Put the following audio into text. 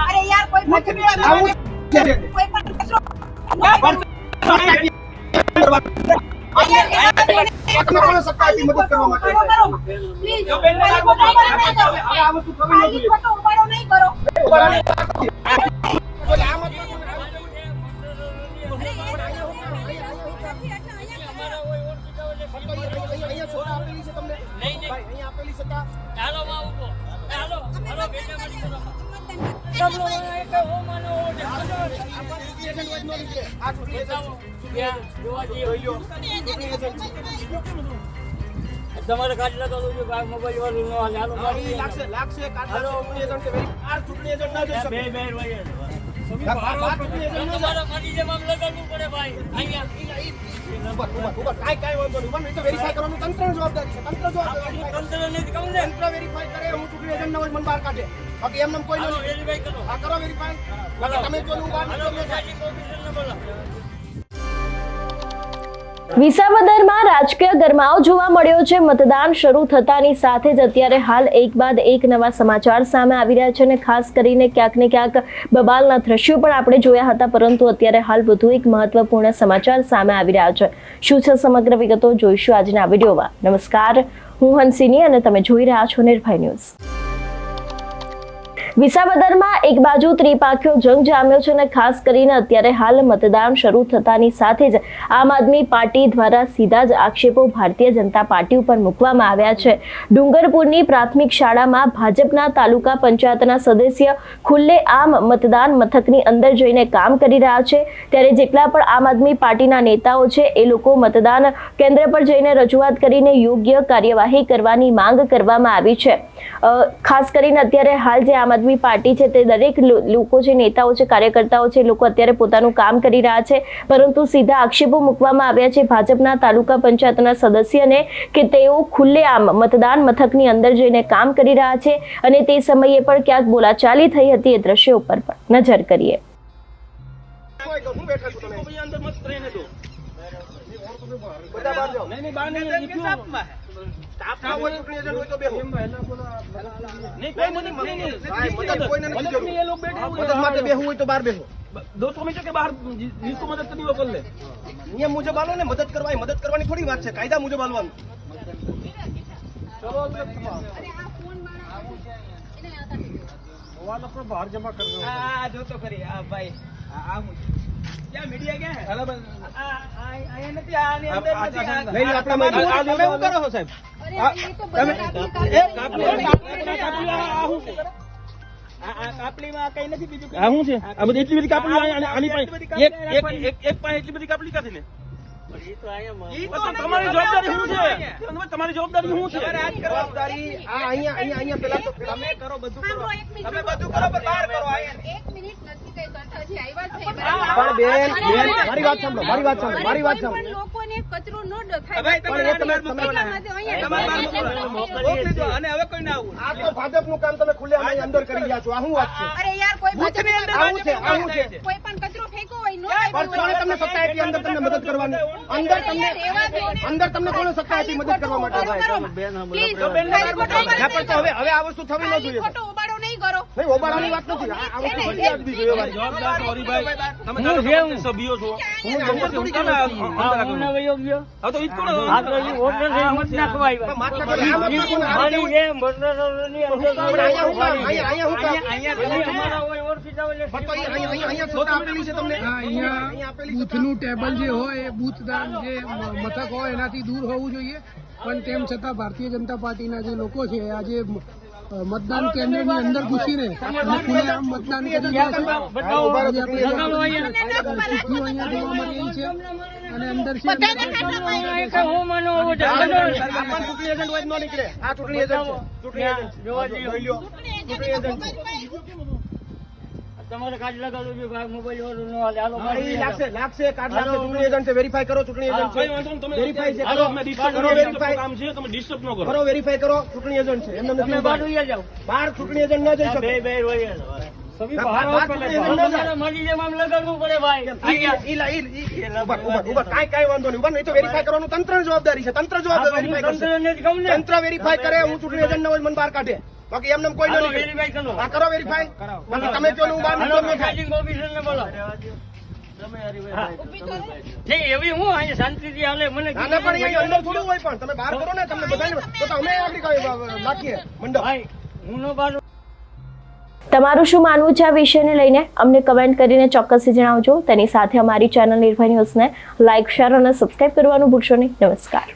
અરે યાર કોઈ કોઈ પણ કચરો તમે કોને સત્તા આપી મદદ કરવા માટે? પ્લીઝ. આ વસ્તુ નથી ઉપાડો. નહીં કરો. બોલે, તમારે કાઢી લગાવવું છે ભાઈ મોબાઈલ વાળું નો હાલે હાલો હા, લાગશે, લાગશે. કાઢ લાગશે. ચૂંટણી એજન્ટ છે. વેરી- આ ચૂંટણી એજન્ટ ના જોઈ શકે. બે બે ભાઈ આ- આ- આ ચૂંટણી એજન્ટ ના જોઈ તમારા મારી લગાડવું પડે ભાઈ અહીંયા બાકી એમને એમ કોઈ. વેરીફાઈ કરો. બાકી તમે જો વિસાવદરમાં રાજકીય ગરમાવો જોવા મળ્યો છે. મતદાન શરૂ થતાની સાથે જ અત્યારે હાલ એક બાદ એક નવા સમાચાર સામે આવી રહ્યા છે અને ખાસ કરીને ક્યાંક ને ક્યાંક બબાલના દ્રશ્યો પણ આપણે જોયા હતા, પરંતુ અત્યારે હાલ વધુ એક મહત્વપૂર્ણ સમાચાર સામે આવી રહ્યા છે. શું છે સમગ્ર વિગતો જોઈશું આજના વિડીયોમાં. નમસ્કાર, હું હંસિની અને તમે જોઈ રહ્યા છો નિર્ભય ન્યૂઝ. વિસાવદરમાં એક બાજુ ત્રિપાખ્યો જંગ જામ્યો છે અને ખાસ કરીને અત્યારે હાલ મતદાન શરૂ થતાની સાથે જ આમ આદમી પાર્ટી દ્વારા સીધા જ આક્ષેપો ભારતીય જનતા પાર્ટી ઉપર મૂકવામાં આવ્યા છે. ડુંગરપુરની પ્રાથમિક શાળામાં ભાજપના તાલુકા પંચાયતના સદસ્ય ખુલ્લે આમ મતદાન મથકની અંદર જઈને કામ કરી રહ્યા છે. ત્યારે જેટલા પણ આમ આદમી પાર્ટીના નેતાઓ છે, એ લોકો મતદાન કેન્દ્ર પર જઈને રજૂઆત કરીને યોગ્ય કાર્યવાહી કરવાની માંગ કરવામાં આવી છે. ખાસ કરીને અત્યારે હાલ જે આમ આદમી પાર્ટી છે તે દરેક લોકો જે નેતાઓ છે કાર્યકર્તાઓ છે એ લોકો અત્યારે પોતાનું કામ કરી રહ્યા છે. પરંતુ સીધા આક્ષેપો મૂકવામાં આવ્યા છે ભાજપના તાલુકા પંચાયતના સદસ્યને કે તેઓ ખુલ્લેઆમ મતદાન મથકની અંદર જઈને કામ કરી રહ્યા છે અને તે સમયે પણ ક્યાંક બોલાચાલી થઈ હતી એ દ્રશ્યો ઉપર પણ. નજર કરીએ. કોઈ તો હું બેઠા છું તમે. ભાઈ અંદર મત રહીને દો બધા બહાર જાઓ. નહીં નહીં બહાર નહીં દોસ્તો હંમેશા કે બહાર જીસકો મદદ કરવી હોય કર લે નિયમ મુજબ આલો ને મદદ કરવા મદદ કરવાની થોડી વાત છે કાયદા મુજબ આલવાનું ચલો બહાર જમા કરજો હા જો તો ખરી હા ભાઈ આ મુજબ ક્યાં મીડિયા ક્યાં અહીંયા નથી આ અંદર નથી લઈ લો આપણા તમે શું કરો છો સાહેબ અરે એ તો બધા આપણી એ કાપલી કાપલી કાપલી આ આ શું છે. આ આ કાપલીમાં કઈ નથી બીજું આ શું છે? આ બધી એટલી બધી કાપલી આની પાસે એક એક પાસે એટલી બધી કાપલી કાથી ને એ તો અહીંયા ઈ તો તમારી જવાબદારી શું છે? તમારી જવાબદારી શું છે? જવાબદારી આ અહીંયા અહીંયા અહીંયા પેલા તો તમે કરો બધું કરો. તમે બધું કરો પણ બહાર કરો એક મિનિટ નથી કઈ કરતા જે આવ્યા છે. પણ બેન બેન મારી વાત સાંભળો મારી વાત સાંભળો મારી વાત સાંભળો. અને હવે કોઈ ના આવું આ તો ભાજપનું કામ તમે ખુલ્લે અંદર કરી રહ્યા છો. આ શું વાત છે? અરે યાર કોઈ આવું છે આવું છે. કોઈ પણ કચરો ફેંકો હોય નો પણ કોણે તમને સત્તા આપી અંદર તમને મદદ કરવાની. અંદર તમને અંદર તમને કોણે સત્તા આપી મદદ કરવા માટે? હવે હવે આ વસ્તુ થવી ન જોઈએ. કરો નહીં ઓબાળાની વાત નથી આ વસ્તુ જવાબદાર તમે છે સભ્યો છો હું છું. વયો ગયો હા તો ઈ હા તો છે મત નાખવા આવ્યા મત અંદર હું હું? અમારા હોય એટલે તો આપેલી છે તમને બૂથનું ટેબલ જે હોય એ બૂથ દાન જે મથક હોય એનાથી દૂર હોવું જોઈએ પણ તેમ છતાં ભારતીય જનતા પાર્ટીના જે લોકો છે આજે મતદાન કેન્દ્રની અંદર ઘૂસીને રહે. ખુલ્લેઆમ મતદાન કરી રહ્યા છે. અને અંદર છે આ ચૂંટણી એજન્ટ હોય તો આ ચૂંટણી એજન્ટ છે. તમારે કાર્ડ લગાડવું જોઈએ ભાઈ મોબાઈલ વાળું ન હાલે. હાલો હા, લાગશે લાગશે કાર્ડ લાગશે ચૂંટણી એજન્ટ છે વેરીફાઈ કરો ચૂંટણી એજન્ટ. કઈ છે વાંધો નહીં, તમે વેરીફાઈ છે કરો. અમે disturb કરો વેરીફાઈ કામ છે તમે ડિસ્ટર્બ ન કરો. કરો વેરીફાઈ કરો ચૂંટણી એજન્ટ છે. એમને નથી તમે ઊભા. બાજુ બહાર ચૂંટણી એજન્ટ ન જઈ શકે. સભી ના, બહાર બહાર આવો પહેલા. એજન્ટ ન જાય. તમારે મારી જેમ આમ લગાડવું પડે ભાઈ. ઈ- ઈ- ઈ લા- ઈ- ઈ- ઊભા, ઊભા, ઊભા. કાંઈ કાંઈ વાંધો નહીં. ઊભા નહીં તો વેરીફાઈ કરવાનું તંત્ર જવાબદારી છે. તંત્ર જવાબદાર તંત્ર વેરીફાઈ કરે હું ચૂંટણી એજન્ટ ન હોય મને બહાર કાઢે. બાકી એમને કોઈ નથી verify કરો. વેરીફાઈ બાકી તમે કહો હું બહાર નીકળો ન થાય. presiding officer ને બોલાવો. એવી હું અહીંયા શાંતિથી હાલે મને ના ના પણ અંદર થોડું હોય પણ. તમે બહાર કરો ને તમને બધાને તો તો અમે આગળ નાખીએ મંડપ. હું નો બાજુ તમારું શું માનવું છે આ વિષયને લઈને? અમને કમેન્ટ કરીને ચોક્કસથી જણાવજો. તેની સાથે અમારી ચેનલ નિર્ભય ન્યૂઝને લાઇક શેર અને સબસ્ક્રાઇબ કરવાનું ભૂલશો નહીં. નમસ્કાર.